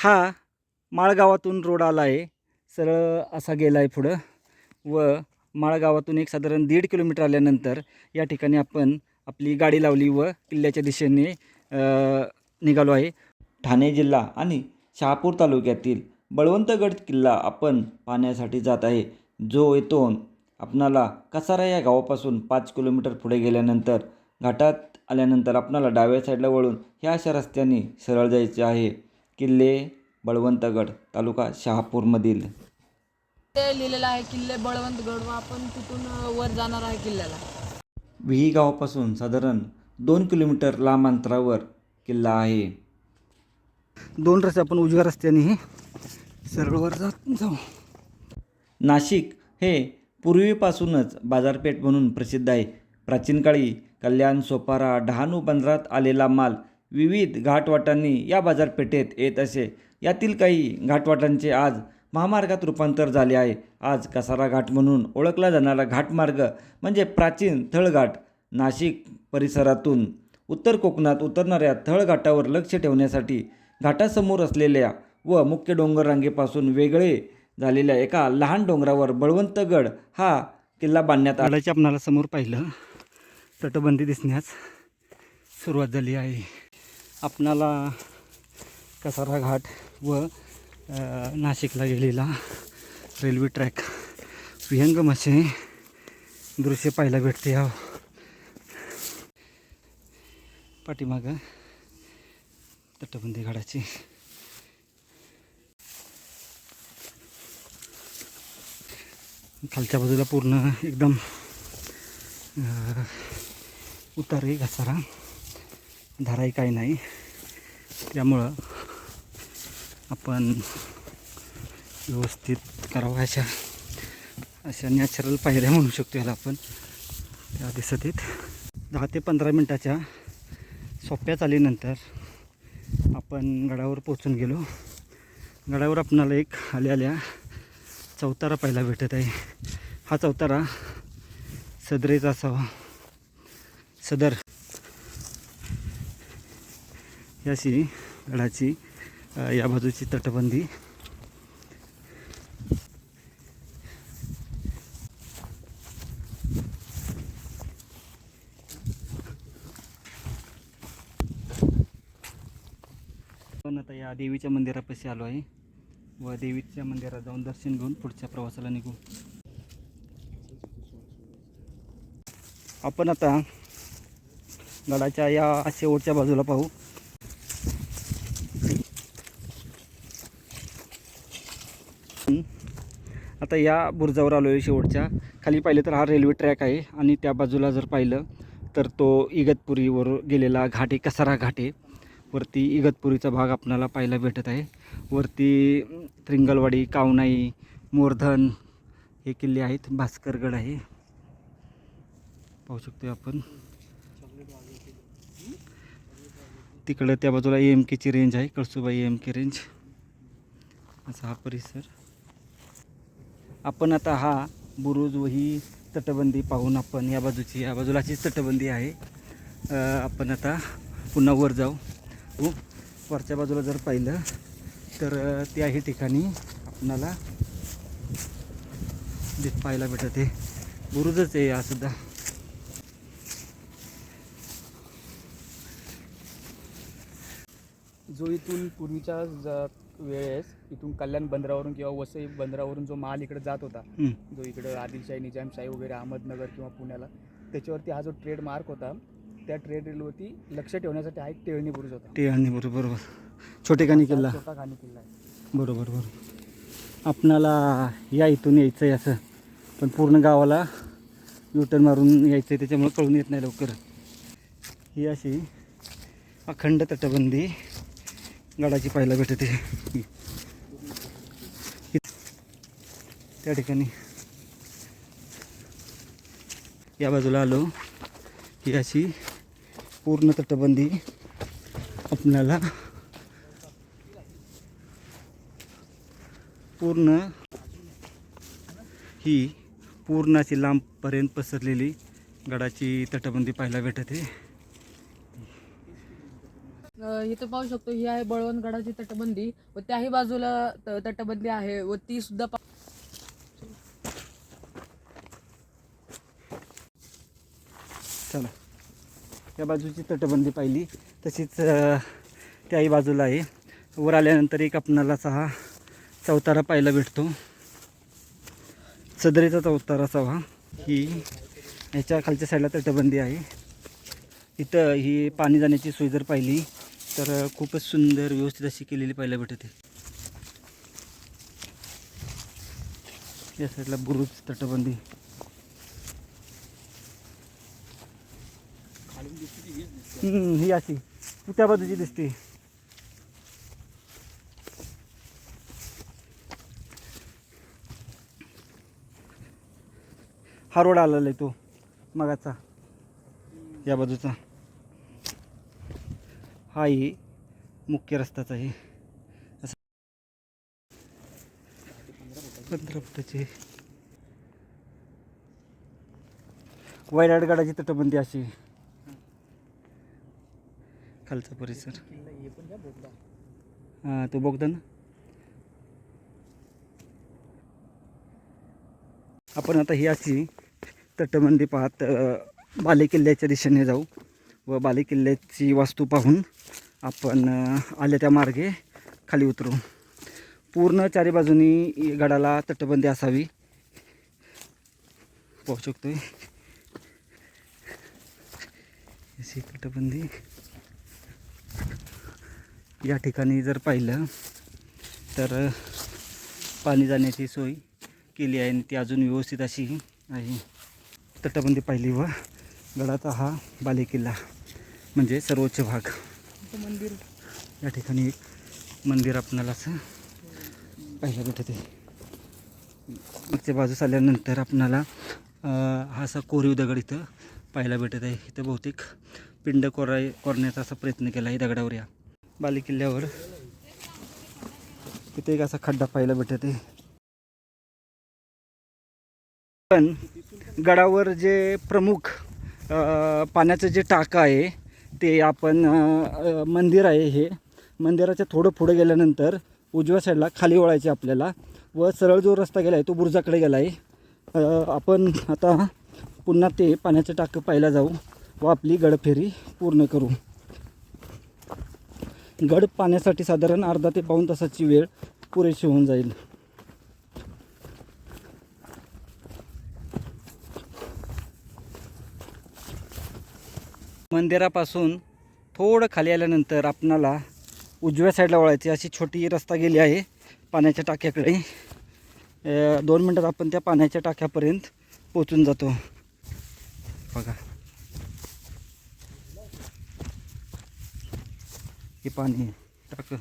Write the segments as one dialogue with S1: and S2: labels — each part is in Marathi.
S1: हा माळगावातून रोड आला आहे. सरळ असा गेला आहे पुढं. व माळगावातून एक साधारण दीड किलोमीटर आल्यानंतर या ठिकाणी आपण आपली गाडी लावली व किल्ल्याच्या दिशेने निघालो आहे. ठाणे जिल्हा आणि शहापूर तालुक्यातील बळवंतगड किल्ला आपण पाहण्यासाठी जात आहे. जो येतो आपणाला कसारा या गावापासून पाच किलोमीटर पुढे गेल्यानंतर घाटात आल्यानंतर आपणाला डाव्या साईडला वळून ह्या अशा रस्त्याने सरळ जायचे आहे. किल्ले बळवंतगड तालुका शहापूरमधील.
S2: ते लिहिलेलं आहे किल्ले बळवंतगड व आपण तिथून वर जाणार आहे किल्ल्याला.
S1: विही गावापासून साधारण दोन किलोमीटर लांब अंतरावर किल्ला आहे. दोन रस्ते आपण उजव्या रस्त्याने सरळवर जात जाऊ. नाशिक हे पूर्वीपासूनच बाजारपेठ म्हणून प्रसिद्ध आहे. प्राचीन काळी कल्याण सोपारा डहाणू बंदरात आलेला माल विविध घाटवाटांनी या बाजारपेठेत येत असे. यातील काही घाटवाटांचे आज महामार्गात रूपांतर झाले आहे. आज कसारा घाट म्हणून ओळखला जाणारा घाटमार्ग म्हणजे प्राचीन थळघाट नाशिक परिसरातून उत्तर कोकणात उतरणाऱ्या थळघाटावर लक्ष ठेवण्यासाठी घाटासमोर असलेल्या व मुख्य डोंगर रांगेपासून वेगळे झालेल्या एका लहान डोंगरावर बळवंतगड हा किल्ला बांधण्यात आल्याचे आपणाला समोर पाहिलं. तटबंदी दिसण्यास सुरुवात झाली आहे. आपणाला कसारा घाट व नाशिकला गेलेला रेल्वे ट्रॅक विहंगम असे दृश्य पाहायला भेटते या पाठीमागं तटबंदी घाटाची. खालच्या बाजूला पूर्ण एकदम अ, उतार घसारा. धाराही काही नाही. त्यामुळं आपण व्यवस्थित करावं अशा अशा नॅचरल पायऱ्या म्हणू शकतो याला आपण. त्या दिसत दहा ते पंधरा मिनटाच्या सोप्या चालीनंतर आपण गडावर पोचून गेलो. गडावर आपणाला एक आल्या आल्या चौतारा पाहायला भेटत आहे. हा चौतारा सदरेचा असावा. सदर. ही अशी गडाची या बाजूची तटबंदी. पण आता या देवीच्या मंदिरापाशी आलो आहे. व देवीच्या मंदिरात जाऊन दर्शन घेऊन पुढच्या प्रवासाला निघू. आपण आता गडाच्या या शेवटच्या बाजूला पाहू. आता या बुरजावर आलो आहे शेवटच्या. खाली पाहिलं तर हा रेल्वे ट्रॅक आहे आणि त्या बाजूला जर पाहिलं तर तो इगतपुरीवर गेलेला घाट आहे कसारा घाट आहे. वरती इगतपुरीचा भाग आपणाला पाहायला भेटत आहे. वरती त्रिंगलवाडी कावनाई मोरधन हे किल्ले आहेत. भास्करगड आहे. पाहू शकतो आपण. तिकडं त्या बाजूला ए एम केची रेंज आहे Kalsubai A M K range असा हा परिसर. आपण आता हा बुरुज व ही तटबंदी पाहून आपण या बाजूची या बाजूलाचीच तटबंदी आहे. आपण आता पुन्हा वर जाऊ. उ, वरच्या बाजूला जर पाहिलं तर त्याही ठिकाणी आपणाला पाहायला भेटत आहे. बुरुजच आहे हा सुद्धा.
S3: जो इथून पूर्वीच्या वेळेस इथून कल्याण बंदरावरून किंवा वसई बंदरावरून जो माल इकडे जात होता. जो इकडे आदिलशाही निजामशाही वगैरे अहमदनगर किंवा पुण्याला त्याच्यावरती हा जो ट्रेड मार्क होता त्या ट्रेड रेलवरती लक्ष ठेवण्यासाठी हा एक टेळणी बुरुज होता.
S1: ते आणि बरोबर. बरोबर छोटेखानी किल्ला.
S3: छोटा खाणी किल्ला आहे.
S1: बरोबर बरोबर. आपणाला या इथून यायचं आहे असं पण पूर्ण गावाला युटर्न मारून यायचं आहे त्याच्यामुळे कळून येत नाही लवकर. ही अशी अखंड तटबंदी गडाची पाहायला भेटते ही. त्या ठिकाणी या बाजूला आलो की अशी पूर्ण तटबंदी आपल्याला पूर्ण ही पूर्ण अशी लांबपर्यंत पसरलेली गडाची तटबंदी पाहायला भेटते
S2: इथं पाहू शकतो ही आहे बळवंतगडाची तटबंदी व त्याही बाजूला त- तटबंदी आहे व ती सुद्धा पा-
S1: चला. या बाजूची तटबंदी पाहिली. तशीच त्याही बाजूला आहे. वर आल्यानंतर एक आपणाला हा चौतारा पाहायला भेटतो. सदरीचा चौतारा असावा ही ह्याच्या खालच्या साईडला तटबंदी आहे. इथं ही पाणी जाण्याची सोय जर पाहिली तर खूपच सुंदर व्यवस्थित अशी केलेली पाहायला भेटते या साईडला बुरुज तटबंदी. ही अशी. ती त्या बाजूची दिसते. हा रोड आलेला आहे तो मगाचा. या बाजूचा. हा ही मुख्य रस्ताच आहे. असं पंधरा फुटाची. वैराटगडाची तटबंदी अशी. खालचा परिसर.
S3: हां
S1: तो बघता ना आपण आता ही अशी तटबंदी पाहत बाले बालेकिल्ल्याच्या दिशेने जाऊ. व बालेकिल्ल्याची वास्तू पाहून आपण आल्या त्या मार्गे खाली उतरू. पूर्ण चारी बाजूनी गडाला तटबंदी असावी. पाहू शकतोय. अशी तटबंदी. या ठिकाणी जर पाहिलं तर पाणी जाण्याची सोय केली आहे आणि ती अजून व्यवस्थित अशी आहे. तटबंदी पाहिली व गडाचा हा बालेकिल्ला. म्हणजे सर्वोच्च भाग.
S3: मंदिर.
S1: या ठिकाणी एक मंदिर आपणाला असं पाहायला भेटते मागच्या बाजूस आल्यानंतर आपणाला हा असा कोरीव दगड इथं पाहायला भेटत आहे. इथं बहुतेक पिंड कोराय कोरण्याचा असा प्रयत्न केला आहे दगडावर या बालेकिल्ल्यावर. तिथे एक असा खड्डा पाहायला भेटत आहे. पण गडावर जे प्रमुख पाण्याचं जे टाकं आहे ते आपण मंदिर आहे हे. मंदिराच्या थोडं पुढे गेल्यानंतर उजव्या साईडला खाली वळायचे आपल्याला व सरळ जो रस्ता गेला आहे तो बुरुजाकडे गेला आहे आपण आता पुन्हा ते पाण्याचं टाकं पाहायला जाऊ व आपली गडफेरी पूर्ण करू. गड पाण्यासाठी साधारण अर्धा ते पाऊण तासाची वेळ पुरेशी होऊन जाईल. मंदिरापासून थोडं खाली आल्यानंतर आपणाला उजव्या साईडला वळायची अशी छोटी रस्ता गेली आहे पाण्याच्या टाक्याकडे. दोन मिनटात आपण त्या पाण्याच्या टाक्यापर्यंत पोचून जातो. बघा. हे पाणी टाक.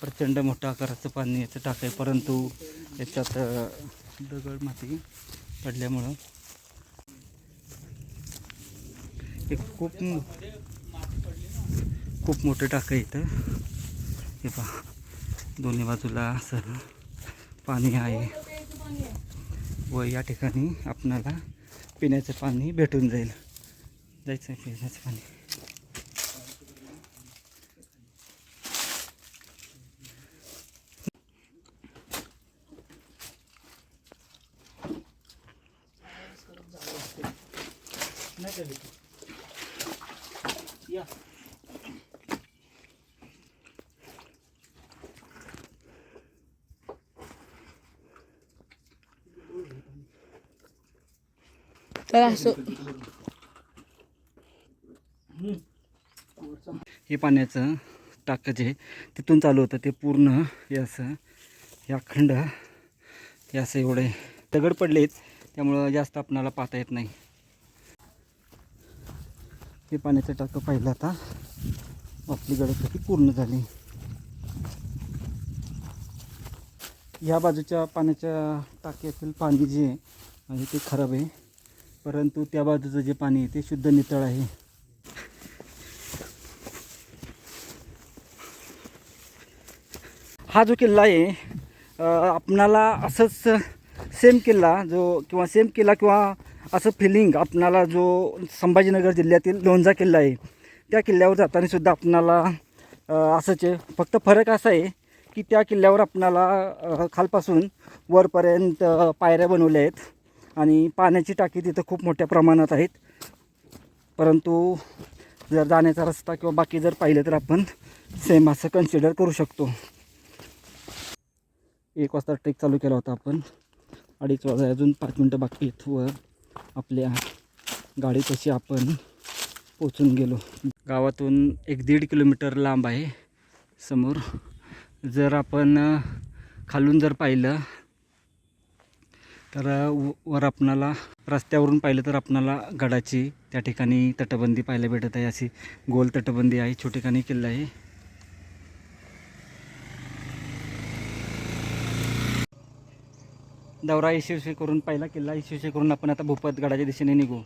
S1: प्रचंड मोठं आकाराचं पाणी याचं टाक आहे परंतु याच्यात दगड माती पडल्यामुळं हे खूप मो- खूप मोठं टाकं आहे इथं हे पहा दोन्ही बाजूला असं पाणी आहे. व या ठिकाणी आपणाला पिण्याचं पाणी भेटून जाईल. जायचं आहे पिण्याचं पाणी. या.
S2: तर असं
S1: हे पाण्याचं टाकं जे तिथून चालू होतं ते पूर्ण हे असं हे अखंड हे असं एवढे दगड पडलेत त्यामुळं जास्त आपणाला पाहता येत नाही. हे पाण्याचं टाकं पाहिलं आता. आपली गडपती पूर्ण झाली. ह्या बाजूच्या पाण्याच्या टाक्यातील पाणी जे आहे ते खराब आहे. परंतु त्या बाजूचं जे पाणी आहे ते शुद्ध नितळ आहे. हा जो किल्ला आहे आपणाला असंच सेम किल्ला जो किंवा सेम किल्ला किंवा असं फिलिंग आपणाला जो संभाजीनगर जिल्ह्यातील लोणचा किल्ला आहे त्या किल्ल्यावर जाताना सुद्धा आपणाला असंच आहे. फक्त फरक असा आहे की त्या किल्ल्यावर आपणाला खालपासून वरपर्यंत पायऱ्या बनवल्या आहेत आणि पाण्याची टाकी तिथं खूप मोठ्या प्रमाणात आहेत. परंतु जर जाण्याचा रस्ता किंवा बाकी जर पाहिलं तर आपण सेम असं कन्सिडर करू शकतो. एक वाजता ट्रेक चालू केला होता आपण. अडीच वाजता अजून पाच मिनटं बाकी आहेत वर. आपल्या गाडी आपण पोचून गेलो. गावातून एक दीड किलोमीटर लांब आहे समोर. जर आपण खालून जर पाहिलं तर व- वर आपणाला रस्त्यावरून पाहिलं तर आपणाला गडाची त्या ठिकाणी तटबंदी पाहायला भेटत आहे. अशी गोल तटबंदी आहे छोटी ठिकाणी किल्ला आहे. दौरा यशस्वी करून पहिला किल्ला यशस्वी करून आपण आता भूपत गडाच्या दिशेने निघू.